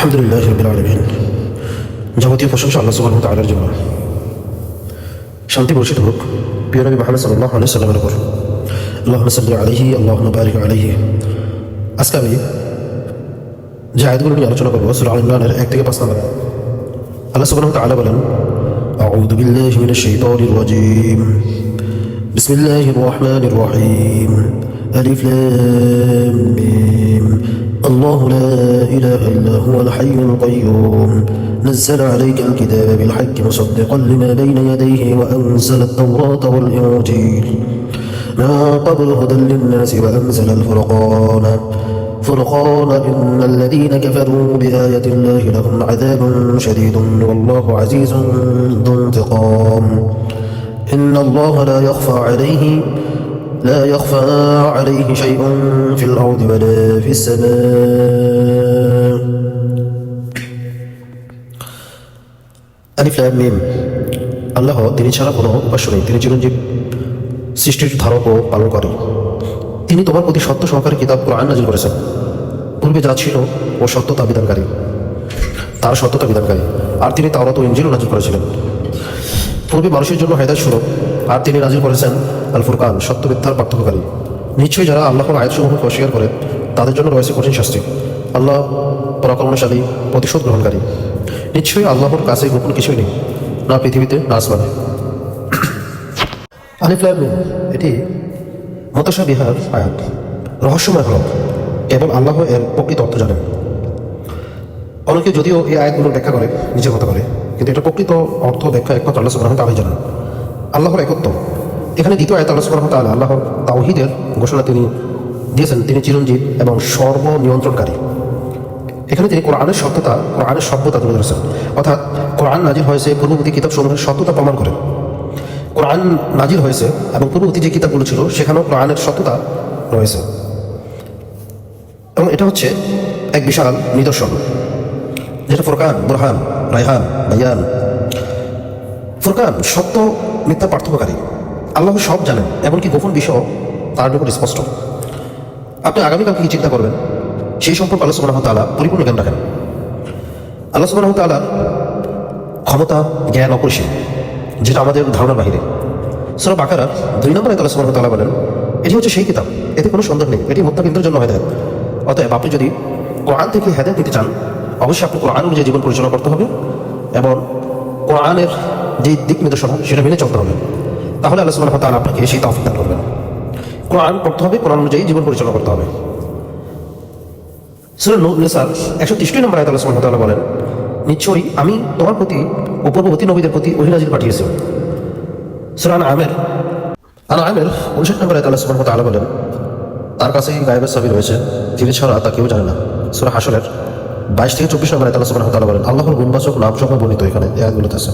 আলহামদুলিল্লাহ রবিল আলমিন যাবতীয় প্রশংসা আল্লাহ সুবাহ তালার জন্য শান্তি বর্ষিত হোক প্রিয় নবী মোহাম্মদ সাল্লাহ আলি সাল্লামের উপর আল্লাহ সাল্লি আলহি আল্লাহ বারিক আলহি আজকে আমি যে আয়াতগুলো নিয়ে আলোচনা করবো সুরা আল ইমরানের এক থেকে পাঁচ নম্বর আল্লাহ সুবাহ তালা বলেন أعوذ بالله من الشيطان الرجيم بسم الله الرحمن الرحيم ألف لام ميم الله لا إله إلا هو الحي القيوم. نزل عليك الكتاب بالحق مصدقا لما بين يديه وأنزل التوراة والإنجيل. ما قبل هدى للناس وأنزل الفرقان. فرقان إن الذين كفروا بآية الله لهم عذاب شديد والله عزيز ذو انتقام. إن الله لا يخفى عليه لا يخفى عليه شيء في الأرض ولا في السماء আলিফ লাম মিম আল্লাহ তিনি ছাড়া কোনো উপাস্য নেই তিনি চিরঞ্জীব সৃষ্টির ধারক ও পালন করে তিনি তোমার প্রতি সত্য সহকারে কিতাব কোরআন নাজিল করেছেন পূর্বে যা ছিল ও সত্যতা বিধানকারী তার সত্যতা বিধানকারী আর তিনি তাওরাত ও ইঞ্জিলও নাজিল করেছিলেন পূর্বে মানুষের জন্য হেদায়ত স্বরূপ, আর তিনি নাজিল করেছেন আল ফুরকান সত্য মিথ্যার পার্থক্যকারী। নিশ্চয়ই যারা আল্লাহর আয়াতসমূহকে অস্বীকার করে, তাদের জন্য রয়েছে কঠিন শাস্তি। আল্লাহ পরাক্রমশালী প্রতিশোধ গ্রহণকারী নিশ্চয়ই আল্লাহর কাছে গোপন কিছুই নেই, না পৃথিবীতে, না আসমানে। আলিফ লাম এটি হতাশা বিহার আয়াত। রহস্যময় হল কেবল আল্লাহ এর প্রকৃত অর্থ জানেন। অনেকে যদিও এই আয়াতগুলোর ব্যাখ্যা করে নিজের মতো করে। কিন্তু এটা প্রকৃত অর্থ ব্যাখ্যা একমাত্র আল্লাহ সুবাহ তালাই জানেন। আল্লাহর একত্ব। এখানে দ্বিতীয় আয়াত আল্লাহ সুবাহ তাআলা আল্লাহর তাওহিদের ঘোষণা তিনি দিয়েছেন, তিনি চিরঞ্জীব এবং সর্বনিয়ন্ত্রণকারী। এখানে তিনি কোরআনের সত্যতা, কোরআনের সভ্যতা তুলে ধরেছেন। অর্থাৎ কোরআন নাজির হয়েছে পূর্ববর্তী কিতাব সমূহের সত্যতা প্রমাণ করে। কোরআন নাজির হয়েছে এবং পূর্ববর্তী যে কিতাবগুলো ছিল, সেখানেও কোরআনের সত্যতা রয়েছে। এবং এটা হচ্ছে এক বিশাল নিদর্শন, যেটা ফুরকান, বুরহান রায়হান বায়ান। ফুরকান, সত্য, মিথ্যা পার্থক্যকারী। আল্লাহ সব জানেন, এমনকি গোপন বিষয় তার উপর স্পষ্ট। আপনি আগামীকালকে কি চিন্তা করবেন? সেই সম্পর্কে আল্লাহ সুবাহ তালা পরিপূর্ণ জ্ঞান রাখেন। আল্লাহ সুবাহ তালা ক্ষমতা, জ্ঞান, অপরিসীম, যেটা আমাদের ধারণার বাহিরে। সুরা বাকারার দুই নম্বরে আল্লাহ সুবাহ তালা বলেন, এটি হচ্ছে সেই কিতাব, এতে কোনো সন্দেহ নেই, এটি মোত্তাকিনদের জন্য হেদায়ত। অতএব আপনি যদি কোরআন থেকে হেদায়ত নিতে চান অবশ্যই আপনি কোরআন অনুযায়ী জীবন পরিচালনা করতে হবে এবং কোরআনের যে দিক নির্দেশনা, সেটা মেনে চলতে হবে। তাহলে আল্লাহ সুবাহ তালা আপনাকে সেই তফিক দান করবেন। কোরআন পড়তে হবে, কোরআন অনুযায়ী জীবন পরিচালনা করতে হবে। সুরা নেসার একশো তিরিশটি নম্বর আয়ত আল্লাহ সুবহানাহু বলেন, নিশ্চয়ই আমি তোমার প্রতি ও নবীদের প্রতি অহিনাজির পাঠিয়েছি। সুরান আমের আর আমের উনষাট নম্বর আয়ত আল্লাহ সুবহানাহু ওয়া বলেন, তার কাছেই গায়েবের চাবি রয়েছে তিনি ছাড়া তা কেউ জানে না। সুরা হাসরের বাইশ থেকে চব্বিশ নম্বর আয়ত আল্লাহ সুবহানাহু ওয়া তাআলা বলেন, আল্লাহর গুণবাচক নাম সহ বর্ণিত এখানে আয়াতগুলোতে আছে।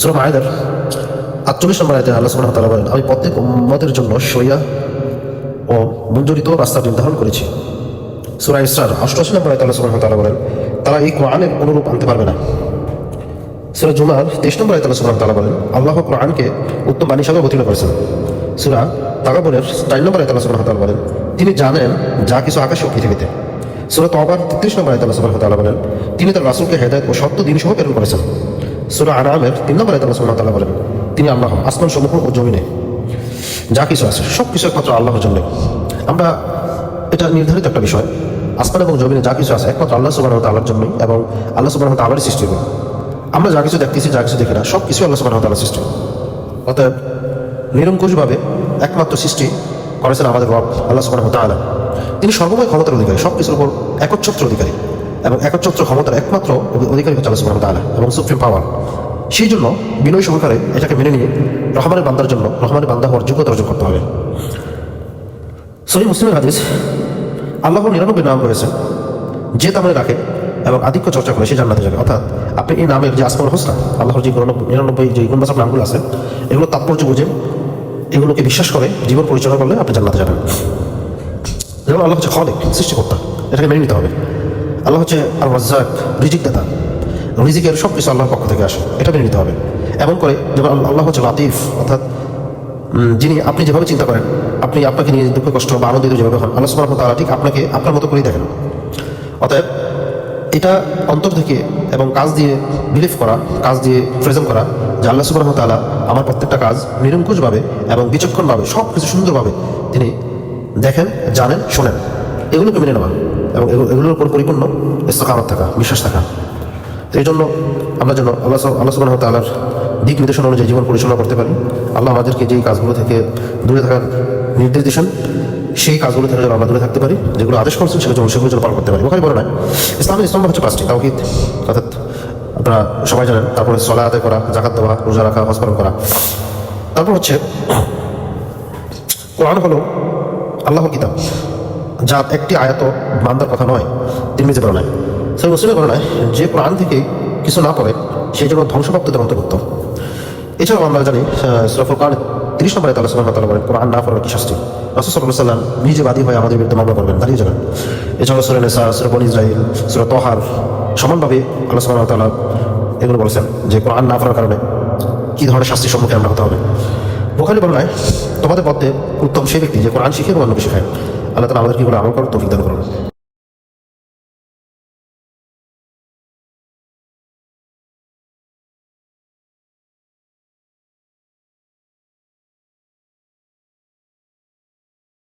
সুরা মায়েদের আটচল্লিশ নম্বর আয়তে আল্লাহ সুবহানাহু ওয়া তাআলা বলেন, আমি প্রত্যেক উম্মতের জন্য সইয়া ও মঞ্জুরিত রাস্তা নির্ধারণ করেছি। সুরা ইসরার অষ্টআশি নম্বর আয়তে আল্লাহ সুবহানাহু ওয়া বলেন, তারা এই কোরআনের অনুরূপ আনতে পারবে না। সুরা জুমার তেইশ নম্বর আয়তে আল্লাহ সুবহানাহু ওয়া বলেন, আল্লাহ কোরআনকে উত্তম বাণী হিসাবে অবতীর্ণ করেছেন। সুরা তাগাবনের চার নম্বর আয়তে আল্লাহ সুবহানাহু ওয়া বলেন, তিনি জানেন যা কিছু আকাশে পৃথিবীতে। সুরা তবার তেত্রিশ নম্বর আয়তে আল্লাহ সুবহানাহু ওয়া তাআলা বলেন, তিনি তার রাসূলকে হেদায়েত ও সত্য দিন সহ প্রেরণ করেছেন। সুরা আরামের তিন নম্বর আয়তে আল্লাহ সুবহানাহু ওয়া তাআলা বলেন, তিনি আল্লাহ আসমান সমূহ ও জমিনে যা কিছু আছে সব কিছু একমাত্র আল্লাহর জন্য আমরা এটা নির্ধারিত একটা বিষয়, আসমান এবং জমিনে যা কিছু আছে একমাত্র আল্লাহ সুবাহ তাল্লার জন্যই এবং আল্লাহ সুবাহ তালারই সৃষ্টি করে আমরা যা কিছু দেখতেছি, যা কিছু দেখি না সব কিছু আল্লাহ সুবাহ তাল্লাহ সৃষ্টি। অতএব নিরঙ্কুশভাবে একমাত্র সৃষ্টি করেছেন আমাদের রব, আল্লাহ সুবাহ তালা তিনি সর্বময় ক্ষমতার অধিকারী সব কিছুর উপর একচ্ছত্র অধিকারী এবং একচ্ছত্র ক্ষমতার একমাত্র অধিকারী হচ্ছে আল্লাহ সুবাহ তালা এবং সুপ্রিম পাওয়ার সেই জন্য বিনয় সহকারে এটাকে মেনে নিয়ে রহমানের বান্দার জন্য রহমানের বান্দা হওয়ার যোগ্যতা অর্জন করতে হবে। সহি মুসলিমের হাদিস, আল্লাহর নিরানব্বই নাম রয়েছে, যে তামনে রাখে এবং আধিক্য চর্চা করে সে জান্নাতে যাবে। অর্থাৎ আপনি এই নামের যে আসমার হোসনা আল্লাহর যে নিরানব্বই যে গুণবাচক নামগুলো আছে এগুলো তাৎপর্য বুঝে এগুলোকে বিশ্বাস করে জীবন পরিচালনা করলে আপনি জান্নাতে যাবেন। যেমন আল্লাহ হচ্ছে খলিক, সৃষ্টিকর্তা। এটাকে মেনে নিতে হবে। আল্লাহ হচ্ছে আর রাজ্জাক রিজিক দাতা রিজিকের সব কিছু আল্লাহর পক্ষ থেকে আসে। এটা মেনে নিতে হবে। এমন করে যেমন আল্লাহ হচ্ছে লাতিফ, অর্থাৎ যিনি আপনি যেভাবে চিন্তা করেন, আপনি আপনাকে নিয়ে দুঃখ, কষ্ট বা আনন্দিত যেভাবে হন, আল্লাহ ওয়া তাআলা ঠিক আপনাকে আপনার মতো করেই দেখেন। অতএব, এটা অন্তর থেকে এবং কাজ দিয়ে বিলিভ করা, কাজ দিয়ে প্রেজেন্ট করা, যে আল্লাহ সুবাহ তালা আমার প্রত্যেকটা কাজ নিরঙ্কুশভাবে এবং বিচক্ষণভাবে সব কিছু সুন্দরভাবে তিনি দেখেন, জানেন, শোনেন। এগুলোকে মেনে নেওয়া এবং এগুলোর উপর পরিপূর্ণ ইস্তকামত থাকা, বিশ্বাস থাকা। তো এই জন্য আমরা যেন আল্লাহ আল্লাহ সুবাহ তালার দিক নির্দেশনা অনুযায়ী জীবন পরিচালনা করতে পারি। আল্লাহ আমাদেরকে যেই কাজগুলো থেকে দূরে থাকার নির্দেশ দিয়েছেন, সেই কাজগুলো থেকে আমরা দূরে থাকতে পারি, যেগুলো আদেশ করছেন, সেগুলো সেগুলো যেন পালন করতে পারি। ওখানে বলে নয় ইসলামের ইসলাম হচ্ছে পাঁচটি, তাওহিদ, অর্থাৎ আপনারা সবাই জানেন, তারপরে সলা আদায় করা জাকাত দেওয়া, রোজা রাখা, হজ পালন করা। তারপর হচ্ছে, কোরআন হলো আল্লাহর কিতাব, যার একটি আয়াত বান্দার কথা নয় যে বর্ণায়। সেই মুসলিমের বর্ণায়, যে কোরআন থেকে কিছু না পড়ে সেই জন্য ধ্বংসপ্রাপ্তদের অন্তর্ভুক্ত এছাড়াও আমরা জানি সফর কোরআন তিরিশ নম্বরে তালা সুবাহ তালা বলেন, কোরআন না পড়ার কি শাস্তি? রসুল সাল্লাম নিজে বাদী হয়ে আমাদের বিরুদ্ধে মামলা করবেন, দাঁড়িয়ে যাবেন। এছাড়াও সুরে নেসা, সুরে বন ইসরাইল সুরে তোহার সমানভাবে আল্লাহ সুবাহ তালা এগুলো বলেছেন যে কোরআন না পড়ার কারণে কী ধরনের শাস্তির সম্মুখীন আমরা হতে হবে। বোখারি বর্ণায় তোমাদের মধ্যে উত্তম সে ব্যক্তি যে কোরআন শিখে এবং অন্যকে শেখায়। আল্লাহ তালা আমাদেরকে করে আমল করার তৌফিক দান করুন।